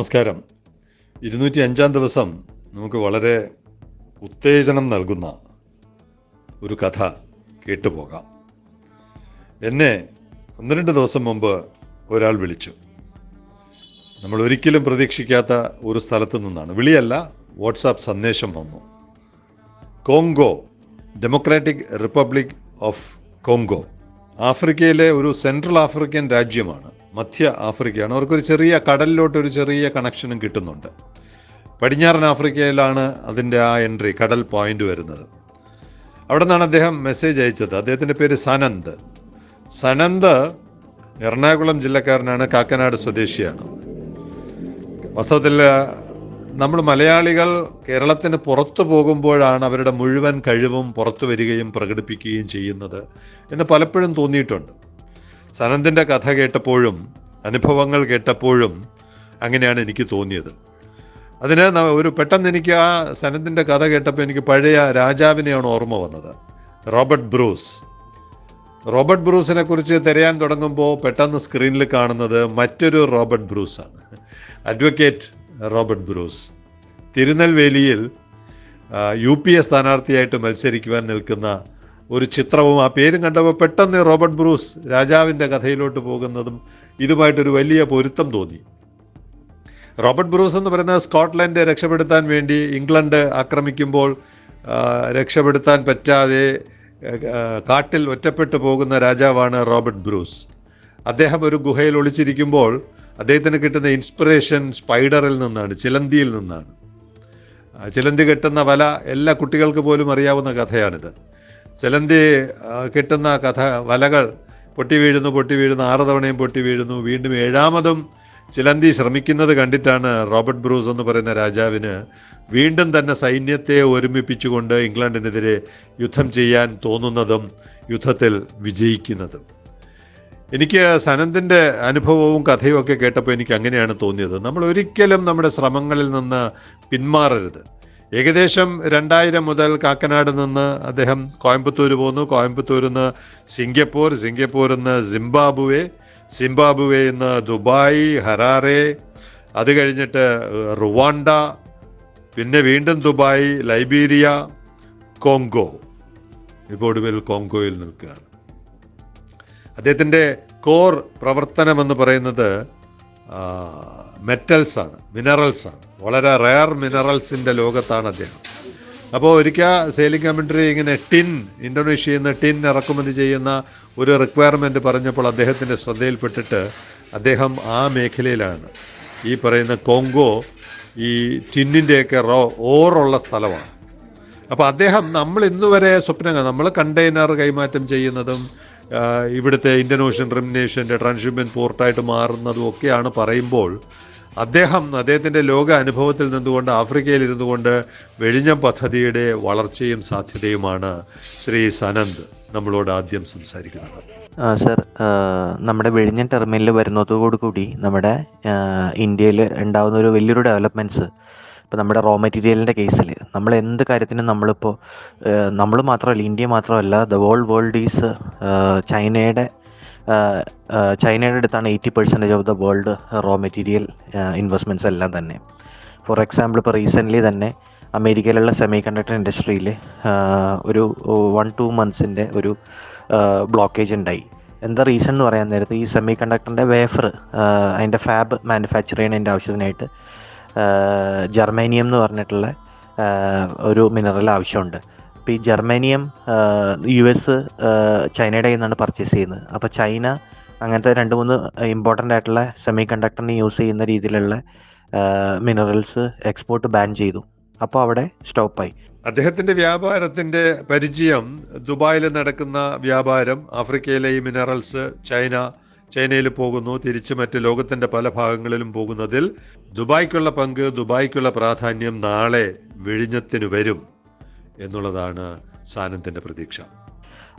നമസ്കാരം. ഇരുന്നൂറ്റി അഞ്ചാം ദിവസം നമുക്ക് വളരെ ഉത്തേജനം നൽകുന്ന ഒരു കഥ കേട്ടുപോകാം. എന്നെ ഒന്ന് രണ്ട് ദിവസം മുമ്പ് ഒരാൾ വിളിച്ചു. നമ്മൾ ഒരിക്കലും പ്രതീക്ഷിക്കാത്ത ഒരു സ്ഥലത്തു നിന്നാണ്. വിളിയല്ല വാട്സാപ്പ് സന്ദേശം വന്നു. Congo Democratic Republic of Congo ആഫ്രിക്കയിലെ ഒരു സെൻട്രൽ ആഫ്രിക്കൻ രാജ്യമാണ്. മധ്യ ആഫ്രിക്കയാണ്. അവർക്കൊരു ചെറിയ കടലിലോട്ട് ഒരു ചെറിയ കണക്ഷനും കിട്ടുന്നുണ്ട്. പടിഞ്ഞാറൻ ആഫ്രിക്കയിലാണ് അതിന്റെ ആ എൻട്രി കടൽ പോയിന്റ് വരുന്നത്. അവിടെ നിന്നാണ് അദ്ദേഹം മെസ്സേജ് അയച്ചത്. അദ്ദേഹത്തിന്റെ പേര് സനന്ദ്. സനന്ദ് എറണാകുളം ജില്ലക്കാരനാണ് കാക്കനാട് സ്വദേശിയാണ്. വാസ്തവത്തിൽ നമ്മൾ മലയാളികൾ കേരളത്തിന് പുറത്തു പോകുമ്പോഴാണ് അവരുടെ മുഴുവൻ കഴിവും പുറത്തു വരികയും പ്രകടിപ്പിക്കുകയും ചെയ്യുന്നത് എന്ന് പലപ്പോഴും തോന്നിയിട്ടുണ്ട്. സനന്ദിന്റെ കഥ കേട്ടപ്പോഴും അനുഭവങ്ങൾ കേട്ടപ്പോഴും അങ്ങനെയാണ് എനിക്ക് തോന്നിയത്. അതിന് ഒരു പെട്ടെന്ന് എനിക്ക് ആ സനന്തിന്റെ കഥ കേട്ടപ്പോൾ എനിക്ക് പഴയ രാജാവിനെയാണ് ഓർമ്മ വന്നത്. Robert Bruce. റോബർട്ട് ബ്രൂസിനെ കുറിച്ച് തിരയാൻ തുടങ്ങുമ്പോൾ പെട്ടെന്ന് സ്ക്രീനിൽ കാണുന്നത് മറ്റൊരു Robert ബ്രൂസാണ്. Advocate Robert Bruce. തിരുനെൽവേലിയിൽ U P A സ്ഥാനാർത്ഥിയായിട്ട് മത്സരിക്കുവാൻ നിൽക്കുന്ന ഒരു ചിത്രവും ആ പേരും കണ്ടപ്പോൾ പെട്ടെന്ന് റോബർട്ട് ബ്രൂസ് രാജാവിന്റെ കഥയിലോട്ട് പോകുന്നതും ഇതുമായിട്ടൊരു വലിയ പൊരുത്തം തോന്നി. റോബർട്ട് ബ്രൂസ് എന്ന് പറയുന്നത് സ്കോട്ട്ലൻഡ് രക്ഷപ്പെടുത്താൻ വേണ്ടി ഇംഗ്ലണ്ട് ആക്രമിക്കുമ്പോൾ രക്ഷപ്പെടുത്താൻ പറ്റാതെ കാട്ടിൽ ഒറ്റപ്പെട്ടു പോകുന്ന രാജാവാണ് റോബർട്ട് ബ്രൂസ്. അദ്ദേഹം ഒരു ഗുഹയിൽ ഒളിച്ചിരിക്കുമ്പോൾ അദ്ദേഹത്തിന് കിട്ടുന്ന ഇൻസ്പിറേഷൻ സ്പൈഡറിൽ നിന്നാണ് ചിലന്തിയിൽ നിന്നാണ്. ചിലന്തി കെട്ടുന്ന വല എല്ലാ കുട്ടികൾക്ക് പോലും അറിയാവുന്ന കഥയാണിത്. ചിലന്തി കിട്ടുന്ന കഥ വലകൾ പൊട്ടി വീഴുന്നു പൊട്ടി വീഴുന്നു ആറ് തവണയും പൊട്ടി വീഴുന്നു. വീണ്ടും ഏഴാമതും ചിലന്തി ശ്രമിക്കുന്നത് കണ്ടിട്ടാണ് റോബർട്ട് ബ്രൂസ് എന്ന് പറയുന്ന രാജാവിന് വീണ്ടും തന്നെ സൈന്യത്തെ ഒരുമിപ്പിച്ചുകൊണ്ട് ഇംഗ്ലണ്ടിനെതിരെ യുദ്ധം ചെയ്യാൻ തോന്നുന്നതും യുദ്ധത്തിൽ വിജയിക്കുന്നതും. എനിക്ക് സനന്തിന്റെ അനുഭവവും കഥയും ഒക്കെ കേട്ടപ്പോൾ എനിക്ക് അങ്ങനെയാണ് തോന്നിയത്. നമ്മൾ ഒരിക്കലും നമ്മുടെ ശ്രമങ്ങളിൽ നിന്ന് പിന്മാറരുത്. ഏകദേശം രണ്ടായിരം മുതൽ കാക്കനാട് നിന്ന് അദ്ദേഹം കോയമ്പത്തൂർ പോന്നു. കോയമ്പത്തൂരിൽ നിന്ന് സിംഗപ്പൂർ സിംഗപ്പൂരിൽ നിന്ന് സിംബാബുവെ സിംബാബുവെ നിന്ന് ദുബായ് ഹറാറെ അത് കഴിഞ്ഞിട്ട് റുവാണ്ട പിന്നെ വീണ്ടും ദുബായ് ലൈബീരിയ കോങ്കോ. ഇപ്പോൾ ഒടുവിൽ കോങ്കോയിൽ നിൽക്കുകയാണ്. അദ്ദേഹത്തിന്റെ കോർ പ്രവർത്തനം എന്ന് പറയുന്നത് മെറ്റൽസ് ആണ് മിനറൽസ് ആണ്. വളരെ റയർ മിനറൽസിന്റെ ലോകത്താണ് അദ്ദേഹം. അപ്പോൾ ഒരിക്കൽ സെയിലിംഗ് കമൻട്രി ഇങ്ങനെ ടിൻ ഇന്തോനേഷ്യയിൽ നിന്ന് ടിൻ ഇറക്കുമതി ചെയ്യുന്ന ഒരു റിക്വയർമെന്റ് പറഞ്ഞപ്പോൾ അദ്ദേഹത്തിന്റെ ശ്രദ്ധയിൽപ്പെട്ടിട്ട് അദ്ദേഹം ആ മേഖലയിലാണ്. ഈ പറയുന്ന കോങ്കോ ഈ ടിന്നിന്റെയൊക്കെ റോ ഓറുള്ള സ്ഥലമാണ്. അപ്പോൾ അദ്ദേഹം നമ്മൾ ഇന്ന് വരെ സ്വപ്നങ്ങൾ നമ്മൾ കണ്ടെയ്നർ കൈമാറ്റം ചെയ്യുന്നതും ഇവിടുത്തെ ഇന്ത്യൻ ഓഷ്യൻ റിമിനേഷന്റെ ട്രാൻസ്ഷിപ്മെന്റ് പോർട്ടായിട്ട് മാറുന്നതും ഒക്കെയാണ് പറയുമ്പോൾ അദ്ദേഹം അദ്ദേഹത്തിന്റെ ലോക അനുഭവത്തിൽ നിന്നുകൊണ്ട് ആഫ്രിക്കയിൽ ഇരുന്നുകൊണ്ട് വെഴിഞ്ഞ പദ്ധതിയുടെ വളർച്ചയും സാധ്യതയുമാണ് ശ്രീ സനന്ദ് നമ്മളോട് ആദ്യം സംസാരിക്കുന്നത്. സർ നമ്മുടെ വെഴിഞ്ഞൻ ടെർമിനൽ വരുന്നതോടുകൂടി നമ്മുടെ ഇന്ത്യയിൽ ഉണ്ടാകുന്ന ഒരു വലിയൊരു ഡെവലപ്മെന്റ്സ് ഇപ്പോൾ നമ്മുടെ റോ മെറ്റീരിയലിന്റെ കേസിൽ നമ്മൾ എന്ത് കാര്യത്തിനും നമ്മളിപ്പോൾ നമ്മൾ മാത്രമല്ല ഇന്ത്യ മാത്രമല്ല ദ വേൾഡ് വേൾഡ് ഈസ് ചൈനയുടെ ചൈനയുടെ അടുത്താണ് eighty percentage of the world raw material investments എല്ലാം തന്നെ. ഫോർ എക്സാമ്പിൾ ഇപ്പോൾ റീസെന്റ്ലി തന്നെ അമേരിക്കയിലുള്ള സെമി കണ്ടക്ടർ ഇൻഡസ്ട്രിയിൽ ഒരു വൺ ടു മന്ത്സിന്റെ ഒരു ബ്ലോക്കേജ് ഉണ്ടായി. എന്താ റീസൺ എന്ന് പറയാൻ നേരത്ത് ഈ സെമി കണ്ടക്ടറിന്റെ വേഫർ അതിന്റെ ഫാബ് മാനുഫാക്ചർ ചെയ്യുന്നതിന്റെ ആവശ്യത്തിനായിട്ട് ജർമേനിയം എന്ന് പറഞ്ഞിട്ടുള്ള ഒരു മിനറൽ ആവശ്യമുണ്ട്. അപ്പോൾ ഈ ജർമ്മനിയും യു എസ് ചൈനയുടെ കയ്യിൽ നിന്നാണ് പർച്ചേസ് ചെയ്യുന്നത്. അപ്പോൾ ചൈന അങ്ങനത്തെ രണ്ട് മൂന്ന് ഇമ്പോർട്ടന്റ് ആയിട്ടുള്ള സെമി കണ്ടക്ടറിന് യൂസ് ചെയ്യുന്ന രീതിയിലുള്ള മിനറൽസ് എക്സ്പോർട്ട് ബാൻ ചെയ്തു. അപ്പോൾ അവിടെ സ്റ്റോപ്പായി അദ്ദേഹത്തിന്റെ വ്യാപാരത്തിന്റെ പരിചയം ദുബായിൽ നടക്കുന്ന വ്യാപാരം ആഫ്രിക്കയിലെ ഈ മിനറൽസ് ചൈന ചൈനയിൽ പോകുന്നു തിരിച്ച് മറ്റ് ലോകത്തിന്റെ പല ഭാഗങ്ങളിലും പോകുന്നതിൽ ദുബായ്ക്കുള്ള പങ്ക് ദുബായ്ക്കുള്ള പ്രാധാന്യം നാളെ വിഴിഞ്ഞത്തിന് വരും. എന്നുള്ളതാണ് സാനന്ദിന്റെ പ്രതീക്ഷ.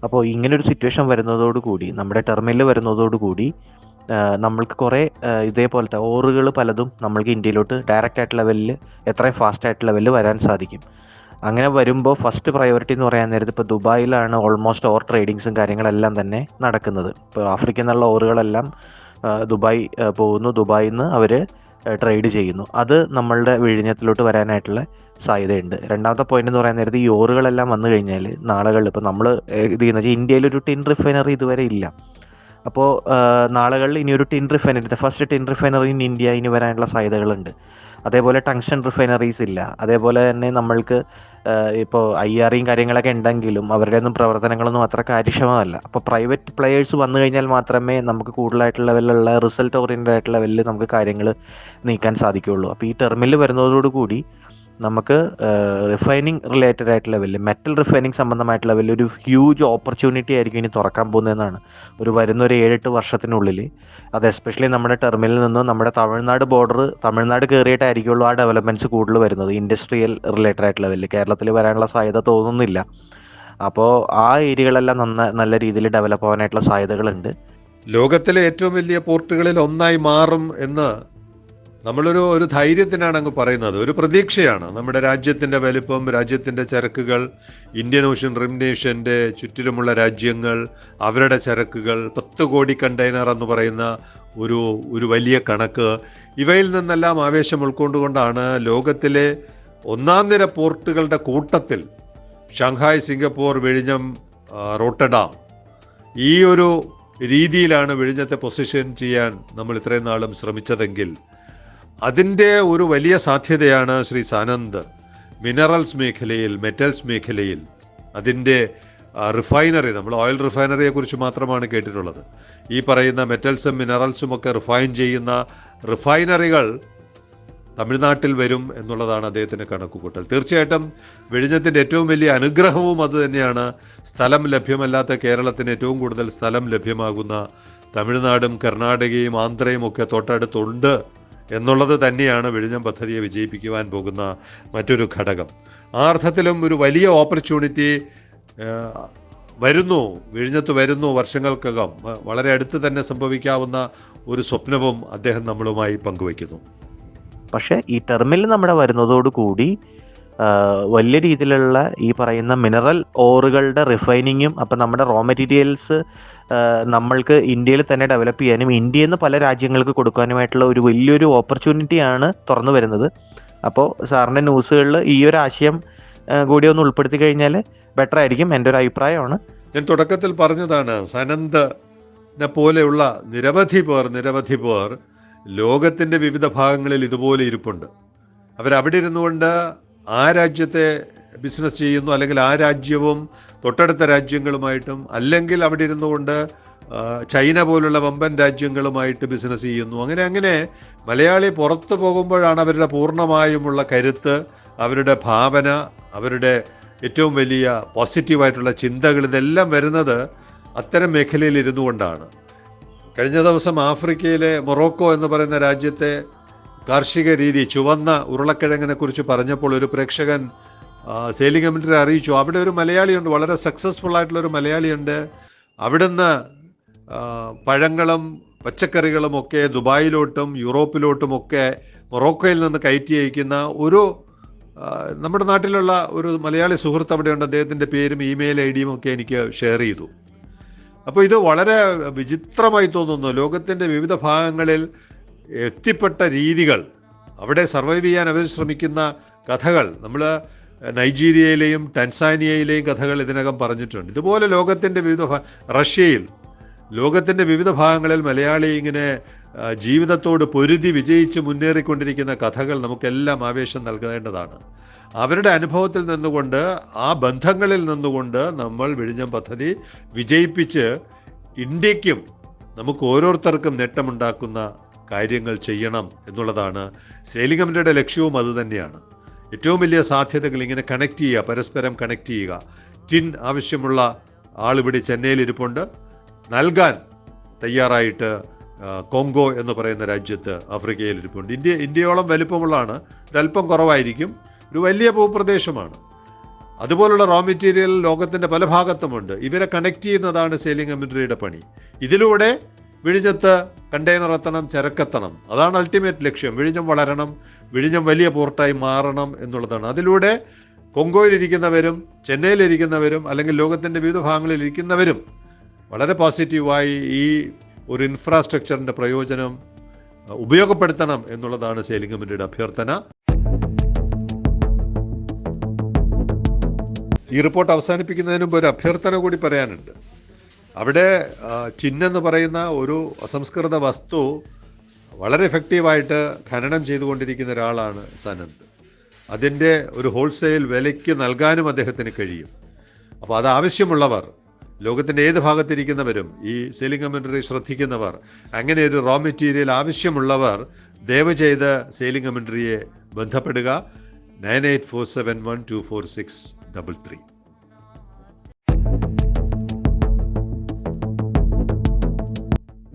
അപ്പോൾ ഒരു സിറ്റുവേഷൻ വരുന്നതോടുകൂടി നമ്മുടെ ടെർമിനൽ വരുന്നതോടുകൂടി നമ്മൾക്ക് കുറേ ഇതേപോലത്തെ ഓറുകൾ പലതും നമ്മൾക്ക് ഇന്ത്യയിലോട്ട് ഡയറക്റ്റ് ആയിട്ട് ലെവലിൽ എത്രയും ഫാസ്റ്റ് ആയിട്ട് ലെവലിൽ വരാൻ സാധിക്കും. അങ്ങനെ വരുമ്പോൾ ഫസ്റ്റ് പ്രയോറിറ്റി എന്ന് പറയാൻ നേരത്തെ ഇപ്പോൾ ദുബായിലാണ് ഓൾമോസ്റ്റ് ഓർ ട്രേഡിങ്സും കാര്യങ്ങളെല്ലാം തന്നെ നടക്കുന്നത്. ഇപ്പോൾ ആഫ്രിക്കയിൽ നിന്നുള്ള ഓറുകളെല്ലാം ദുബായ് പോകുന്നു. ദുബായിൽ നിന്ന് അവർ ട്രേഡ് ചെയ്യുന്നു. അത് നമ്മളുടെ വിഴിഞ്ഞത്തിലോട്ട് വരാനായിട്ടുള്ള സാധ്യതയുണ്ട്. രണ്ടാമത്തെ പോയിന്റ് എന്ന് പറയാൻ നേരത്ത് ഈ ഓറുകളെല്ലാം വന്നു കഴിഞ്ഞാൽ നാളുകളിൽ ഇപ്പോൾ നമ്മൾ ഇത് ചെയ്യുന്ന വെച്ചാൽ ഇന്ത്യയിൽ ഒരു ടിൻ റിഫൈനറി ഇതുവരെ ഇല്ല. അപ്പോൾ നാളുകളിൽ ഇനി ഒരു tin refinery first tin refinery in India ഇനി വരാനുള്ള സാധ്യതകളുണ്ട്. അതേപോലെ ടങ്ഷൻ റിഫൈനറീസ് ഇല്ല. അതേപോലെ തന്നെ നമ്മൾക്ക് ഇപ്പോൾ ഐ ആറിയും കാര്യങ്ങളൊക്കെ ഉണ്ടെങ്കിലും അവരുടെ ഒന്നും പ്രവർത്തനങ്ങളൊന്നും അത്ര കാര്യക്ഷമമല്ല. അപ്പോൾ പ്രൈവറ്റ് പ്ലെയേഴ്സ് വന്നു കഴിഞ്ഞാൽ മാത്രമേ നമുക്ക് കൂടുതലായിട്ടുള്ള ലെവലിലുള്ള റിസൾട്ട് ഓറിയന്റഡ് ആയിട്ടുള്ള ലെവലിൽ നമുക്ക് കാര്യങ്ങൾ നീക്കാൻ സാധിക്കുകയുള്ളൂ. അപ്പോൾ ഈ ടെർമിൽ വരുന്നതോടുകൂടി നമുക്ക് റിഫൈനിങ് റിലേറ്റഡ് ആയിട്ടുള്ള വലിയ മെറ്റൽ റിഫൈനിങ് സംബന്ധമായിട്ടുള്ള വലിയൊരു ഹ്യൂജ് ഓപ്പർച്യൂണിറ്റി ആയിരിക്കും ഇനി തുറക്കാൻ പോകുന്നതെന്നാണ് ഒരു വരുന്ന ഒരു ഏഴെട്ട് വർഷത്തിനുള്ളിൽ. അത് എസ്പെഷ്യലി നമ്മുടെ ടെർമിനലിൽ നിന്നും നമ്മുടെ തമിഴ്നാട് ബോർഡർ തമിഴ്നാട് കയറിയിട്ടായിരിക്കുള്ളൂ ആ ഡെവലപ്മെന്റ്സ് കൂടുതൽ വരുന്നത്. ഇൻഡസ്ട്രിയൽ റിലേറ്റഡ് ആയിട്ടുള്ള വലിയ കേരളത്തിൽ വരാനുള്ള സാധ്യത തോന്നുന്നില്ല. അപ്പോൾ ആ ഏരിയകളെല്ലാം നന്ന നല്ല രീതിയിൽ ഡെവലപ്പ് ആവാനായിട്ടുള്ള സാധ്യതകളുണ്ട്. ലോകത്തിലെ ഏറ്റവും വലിയ പോർട്ടുകളിൽ ഒന്നായി മാറും എന്ന് നമ്മളൊരു ഒരു ധൈര്യത്തിനാണ് അങ്ങ് പറയുന്നത്. ഒരു പ്രതീക്ഷയാണ്. നമ്മുടെ രാജ്യത്തിന്റെ വലിപ്പം രാജ്യത്തിന്റെ ചരക്കുകൾ ഇന്ത്യൻ ഓഷ്യൻ റിം നേഷ്യന്റെ ചുറ്റിലുമുള്ള രാജ്യങ്ങൾ അവരുടെ ചരക്കുകൾ പത്ത് കോടി കണ്ടെയ്നർ എന്ന് പറയുന്ന ഒരു ഒരു വലിയ കണക്ക്. ഇവയിൽ നിന്നെല്ലാം ആവേശം ഉൾക്കൊണ്ടുകൊണ്ടാണ് ലോകത്തിലെ ഒന്നാം നിര പോർട്ടുകളുടെ കൂട്ടത്തിൽ ഷാങ്ഹായ് സിംഗപ്പൂർ വിഴിഞ്ഞം റോട്ടഡാം ഈ ഒരു രീതിയിലാണ് വിഴിഞ്ഞത്തെ പൊസിഷൻ ചെയ്യാൻ നമ്മൾ ഇത്രയും നാളും ശ്രമിച്ചതെങ്കിൽ അതിന്റെ ഒരു വലിയ സാധ്യതയാണ് ശ്രീ സാനന്ദ്. മിനറൽസ് മേഖലയിൽ മെറ്റൽസ് മേഖലയിൽ അതിന്റെ റിഫൈനറി നമ്മൾ ഓയിൽ റിഫൈനറിയെ കുറിച്ച് മാത്രമാണ് കേട്ടിട്ടുള്ളത്. ഈ പറയുന്ന മെറ്റൽസും മിനറൽസും ഒക്കെ റിഫൈൻ ചെയ്യുന്ന റിഫൈനറികൾ തമിഴ്നാട്ടിൽ വരും എന്നുള്ളതാണ് അദ്ദേഹത്തിന്റെ കണക്കുകൂട്ടൽ. തീർച്ചയായിട്ടും വിഴിഞ്ഞത്തിന്റെ ഏറ്റവും വലിയ അനുഗ്രഹവും അത് തന്നെയാണ്. സ്ഥലം ലഭ്യമല്ലാത്ത കേരളത്തിന് ഏറ്റവും കൂടുതൽ സ്ഥലം ലഭ്യമാകുന്ന തമിഴ്നാടും കർണാടകയും ആന്ധ്രയും ഒക്കെ തൊട്ടടുത്തുണ്ട്. എന്നുള്ളത് തന്നെയാണ് വിഴിഞ്ഞം പദ്ധതിയെ വിജയിപ്പിക്കുവാൻ പോകുന്ന മറ്റൊരു ഘടകം. ആ അർത്ഥത്തിലും ഒരു വലിയ ഓപ്പർച്യൂണിറ്റി വരുന്നു വിഴിഞ്ഞത്ത് വരുന്നു വർഷങ്ങൾക്കകം. വളരെ അടുത്ത് തന്നെ സംഭവിക്കാവുന്ന ഒരു സ്വപ്നവും അദ്ദേഹം നമ്മളുമായി പങ്കുവയ്ക്കുന്നു. പക്ഷേ ഈ ടെർമിൽ നമ്മുടെ വരുന്നതോടുകൂടി കൂടി വലിയ രീതിയിലുള്ള ഈ പറയുന്ന മിനറൽ ഓറുകളുടെ റിഫൈനിങ്ങും അപ്പം നമ്മുടെ റോ മെറ്റീരിയൽസ് നമ്മൾക്ക് ഇന്ത്യയിൽ തന്നെ ഡെവലപ്പ് ചെയ്യാനും ഇന്ത്യയിൽ നിന്ന് പല രാജ്യങ്ങൾക്ക് കൊടുക്കാനുമായിട്ടുള്ള ഒരു വലിയൊരു ഓപ്പർച്യൂണിറ്റിയാണ് തുറന്നു വരുന്നത്. അപ്പോൾ സാറിന്റെ ന്യൂസുകളിൽ ഈ ഒരു ആശയം കൂടി ഒന്ന് ഉൾപ്പെടുത്തി കഴിഞ്ഞാൽ ബെറ്റർ ആയിരിക്കും എന്റെ ഒരു അഭിപ്രായമാണ്. ഞാൻ തുടക്കത്തിൽ പറഞ്ഞതാണ് സനന്ദനെ പോലെയുള്ള നിരവധി പേർ നിരവധി പേർ ലോകത്തിന്റെ വിവിധ ഭാഗങ്ങളിൽ ഇതുപോലെ ഇരിപ്പുണ്ട്. അവരവിടെ ഇരുന്നുകൊണ്ട് ആ രാജ്യത്തെ ബിസിനസ് ചെയ്യുന്നു അല്ലെങ്കിൽ ആ രാജ്യവും തൊട്ടടുത്ത രാജ്യങ്ങളുമായിട്ടും അല്ലെങ്കിൽ അവിടെ ഇരുന്നുകൊണ്ട് കൊണ്ട് ചൈന പോലുള്ള വമ്പൻ രാജ്യങ്ങളുമായിട്ട് ബിസിനസ് ചെയ്യുന്നു. അങ്ങനെ അങ്ങനെ മലയാളി പുറത്തു പോകുമ്പോഴാണ് അവരുടെ പൂർണമായുമുള്ള കരുത്ത് അവരുടെ ഭാവന അവരുടെ ഏറ്റവും വലിയ പോസിറ്റീവായിട്ടുള്ള ചിന്തകൾ ഇതെല്ലാം വരുന്നത് അത്തരം മേഖലയിൽ ഇരുന്നു കൊണ്ടാണ് കഴിഞ്ഞ ദിവസം ആഫ്രിക്കയിലെ മൊറോക്കോ എന്ന് പറയുന്ന രാജ്യത്തെ കാർഷിക രീതി ചുവന്ന ഉരുളക്കിഴങ്ങിനെ കുറിച്ച് പറഞ്ഞപ്പോൾ ഒരു പ്രേക്ഷകൻ സെയിലിംഗ് കമ്മിറ്റി അറിയിച്ചു. അവിടെ ഒരു മലയാളിയുണ്ട് വളരെ സക്സസ്ഫുൾ ആയിട്ടുള്ള ഒരു മലയാളിയുണ്ട്. അവിടുന്ന് പഴങ്ങളും പച്ചക്കറികളും ഒക്കെ ദുബായിലോട്ടും യൂറോപ്പിലോട്ടും ഒക്കെ മൊറോക്കോയിൽ നിന്ന് കയറ്റി അയക്കുന്ന ഒരു നമ്മുടെ നാട്ടിലുള്ള ഒരു മലയാളി സുഹൃത്ത് അവിടെയുണ്ട്. അദ്ദേഹത്തിന്റെ പേരും ഇമെയിൽ ഐ ഡിയും ഒക്കെ എനിക്ക് ഷെയർ ചെയ്തു. അപ്പോൾ ഇത് വളരെ വിചിത്രമായി തോന്നുന്നു. ലോകത്തിന്റെ വിവിധ ഭാഗങ്ങളിൽ എത്തിപ്പെട്ട രീതികൾ അവിടെ സർവൈവ് ചെയ്യാൻ അവർ ശ്രമിക്കുന്ന കഥകൾ നമ്മൾ നൈജീരിയയിലെയും ടൻസാനിയയിലെയും കഥകൾ ഇതിനകം പറഞ്ഞിട്ടുണ്ട്. ഇതുപോലെ ലോകത്തിന്റെ വിവിധ റഷ്യയിൽ ലോകത്തിന്റെ വിവിധ ഭാഗങ്ങളിൽ മലയാളി ഇങ്ങനെ ജീവിതത്തോട് പൊരുതി വിജയിച്ച് മുന്നേറിക്കൊണ്ടിരിക്കുന്ന കഥകൾ നമുക്കെല്ലാം ആവേശം നൽകേണ്ടതാണ്. അവരുടെ അനുഭവത്തിൽ നിന്നുകൊണ്ട് ആ ബന്ധങ്ങളിൽ നിന്നുകൊണ്ട് നമ്മൾ വിഴിഞ്ഞം പദ്ധതി വിജയിപ്പിച്ച് ഇന്ത്യക്കും നമുക്ക് ഓരോരുത്തർക്കും നേട്ടമുണ്ടാക്കുന്ന കാര്യങ്ങൾ ചെയ്യണം എന്നുള്ളതാണ്. സേലിംഗമിന്റെ ലക്ഷ്യവും അതുതന്നെയാണ് ഏറ്റവും വലിയ സാധ്യതകൾ ഇങ്ങനെ കണക്ട് ചെയ്യുക പരസ്പരം കണക്ട് ചെയ്യുക. ടിൻ ആവശ്യമുള്ള ആളിവിടെ ചെന്നൈയിൽ ഇരിപ്പുണ്ട്. നൽകാൻ തയ്യാറായിട്ട് കോങ്കോ എന്ന് പറയുന്ന രാജ്യത്ത് ആഫ്രിക്കയിൽ ഇരിപ്പുണ്ട്. ഇന്ത്യ ഇന്ത്യയോളം വലിപ്പമുള്ളതാണ്. ഒരല്പം കുറവായിരിക്കും. ഒരു വലിയ ഭൂപ്രദേശമാണ്. അതുപോലുള്ള റോ മെറ്റീരിയൽ ലോകത്തിന്റെ പല ഭാഗത്തുമുണ്ട്. ഇവരെ കണക്ട് ചെയ്യുന്നതാണ് സെയിലിംഗ് കമ്പനിയുടെ പണി. ഇതിലൂടെ വിഴിഞ്ഞത്ത് കണ്ടെയ്നർ എത്തണം ചരക്കെത്തണം. അതാണ് അൾട്ടിമേറ്റ് ലക്ഷ്യം. വിഴിഞ്ഞം വളരണം വിഴിഞ്ഞം വലിയ പോർട്ടായി മാറണം എന്നുള്ളതാണ്. അതിലൂടെ കൊങ്കോയിലിരിക്കുന്നവരും ചെന്നൈയിലിരിക്കുന്നവരും അല്ലെങ്കിൽ ലോകത്തിന്റെ വിവിധ ഭാഗങ്ങളിൽ ഇരിക്കുന്നവരും വളരെ പോസിറ്റീവായി ഈ ഒരു ഇൻഫ്രാസ്ട്രക്ചറിന്റെ പ്രയോജനം ഉപയോഗപ്പെടുത്തണം എന്നുള്ളതാണ് കമ്മിറ്റിയുടെ അഭ്യർത്ഥന. ഈ റിപ്പോർട്ട് അവസാനിപ്പിക്കുന്നതിന് മുമ്പ് ഒരു അഭ്യർത്ഥന കൂടി പറയാനുണ്ട്. അവിടെ ചിന്ന എന്ന് പറയുന്ന ഒരു അസംസ്കൃത വസ്തു വളരെ എഫക്റ്റീവായിട്ട് ഖനനം ചെയ്തുകൊണ്ടിരിക്കുന്ന ഒരാളാണ് സനന്ദ്. അതിന്റെ ഒരു ഹോൾസെയിൽ വിലയ്ക്ക് നൽകാനും അദ്ദേഹത്തിന് കഴിയും. അപ്പോൾ അത് ആവശ്യമുള്ളവർ ലോകത്തിന്റെ ഏത് ഭാഗത്തിരിക്കുന്നവരും ഈ സെയിലിംഗ് കമൻട്രി ശ്രദ്ധിക്കുന്നവർ അങ്ങനെ ഒരു റോ മെറ്റീരിയൽ ആവശ്യമുള്ളവർ ദയവ് ചെയ്ത് സെയിലിംഗ് കമൻട്രിയെ ബന്ധപ്പെടുക. Nine eight four seven one two four six double three.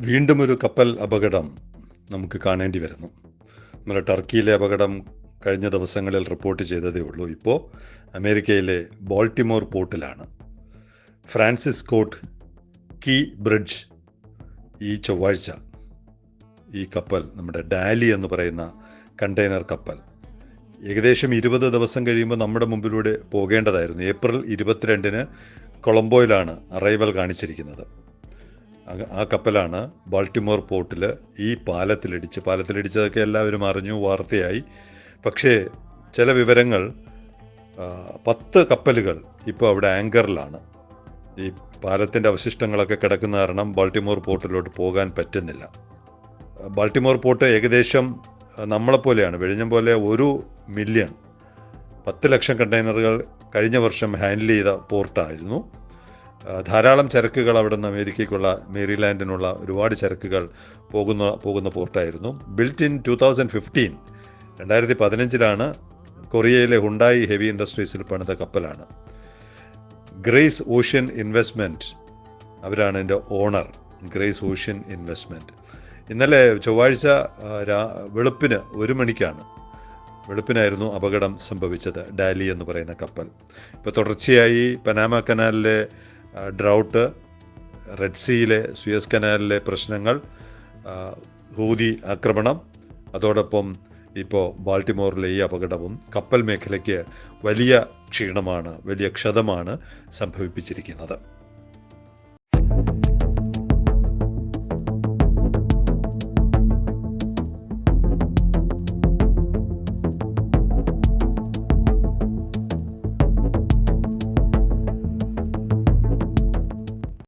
വീണ്ടും ഒരു കപ്പൽ അപകടം നമുക്ക് കാണേണ്ടി വരുന്നു. നമ്മുടെ ടർക്കിയിലെ അപകടം കഴിഞ്ഞ ദിവസങ്ങളിൽ റിപ്പോർട്ട് ചെയ്തതേ ഉള്ളൂ. ഇപ്പോൾ അമേരിക്കയിലെ ബോൾട്ടിമോർ പോർട്ടിലാണ്. ഫ്രാൻസിസ് കോട്ട് കീ ബ്രിഡ്ജ് ഈ ചൊവ്വാഴ്ച ഈ കപ്പൽ നമ്മുടെ ഡാലി എന്ന് പറയുന്ന കണ്ടെയ്നർ കപ്പൽ ഏകദേശം ഇരുപത് ദിവസം കഴിയുമ്പോൾ നമ്മുടെ മുമ്പിലൂടെ പോകേണ്ടതായിരുന്നു. ഏപ്രിൽ ഇരുപത്തിരണ്ടിന് കൊളംബോയിലാണ് അറൈവൽ കാണിച്ചിരിക്കുന്നത്. ആ കപ്പലാണ് ബാൾട്ടിമോർ പോർട്ടിൽ ഈ പാലത്തിലിടിച്ച് പാലത്തിലിടിച്ചതൊക്കെ എല്ലാവരും അറിഞ്ഞു വാർത്തയായി. പക്ഷേ ചില വിവരങ്ങൾ പത്ത് കപ്പലുകൾ ഇപ്പോൾ അവിടെ ആങ്കറിലാണ്. ഈ പാലത്തിന്റെ അവശിഷ്ടങ്ങളൊക്കെ കിടക്കുന്ന കാരണം ബാൾട്ടിമോർ പോർട്ടിലോട്ട് പോകാൻ പറ്റുന്നില്ല. ബാൾട്ടിമോർ പോർട്ട് ഏകദേശം നമ്മളെപ്പോലെയാണ് വെഴിഞ്ഞം പോലെ ഒരു മില്യൺ പത്ത് ലക്ഷം കണ്ടെയ്നറുകൾ കഴിഞ്ഞ വർഷം ഹാൻഡിൽ ചെയ്ത പോർട്ടായിരുന്നു. ധാരാളം ചരക്കുകൾ അവിടെ നിന്ന് അമേരിക്കയ്ക്കുള്ള മേരിലാൻഡിനുള്ള ഒരുപാട് ചരക്കുകൾ പോകുന്ന പോകുന്ന പോർട്ടായിരുന്നു. Built in two thousand fifteen രണ്ടായിരത്തി പതിനഞ്ചിലാണ് കൊറിയയിലെ ഹുണ്ടായി ഹെവി ഇൻഡസ്ട്രീസിൽ പണിത കപ്പലാണ്. ഗ്രേസ് ഓഷ്യൻ ഇൻവെസ്റ്റ്മെന്റ് അവരാണ് എന്റെ ഓണർ. ഗ്രേസ് ഓഷ്യൻ ഇൻവെസ്റ്റ്മെന്റ് ഇന്നലെ ചൊവ്വാഴ്ച വെളുപ്പിന് ഒരു മണിക്കാണ് വെളുപ്പിനായിരുന്നു അപകടം സംഭവിച്ചത് ഡാലി എന്ന് പറയുന്ന കപ്പൽ. ഇപ്പോൾ തുടർച്ചയായി പനാമ കനാലിലെ ഡ്രൗട്ട് റെഡ് സീയിലെ സുയസ് കനാലിലെ പ്രശ്നങ്ങൾ ഹൂതി ആക്രമണം അതോടൊപ്പം ഇപ്പോൾ ബാൾട്ടിമോറിലെ ഈ അപകടവും കപ്പൽ മേഖലയ്ക്ക് വലിയ ക്ഷീണമാണ് വലിയ ക്ഷതമാണ് സംഭവിപ്പിച്ചിരിക്കുന്നത്.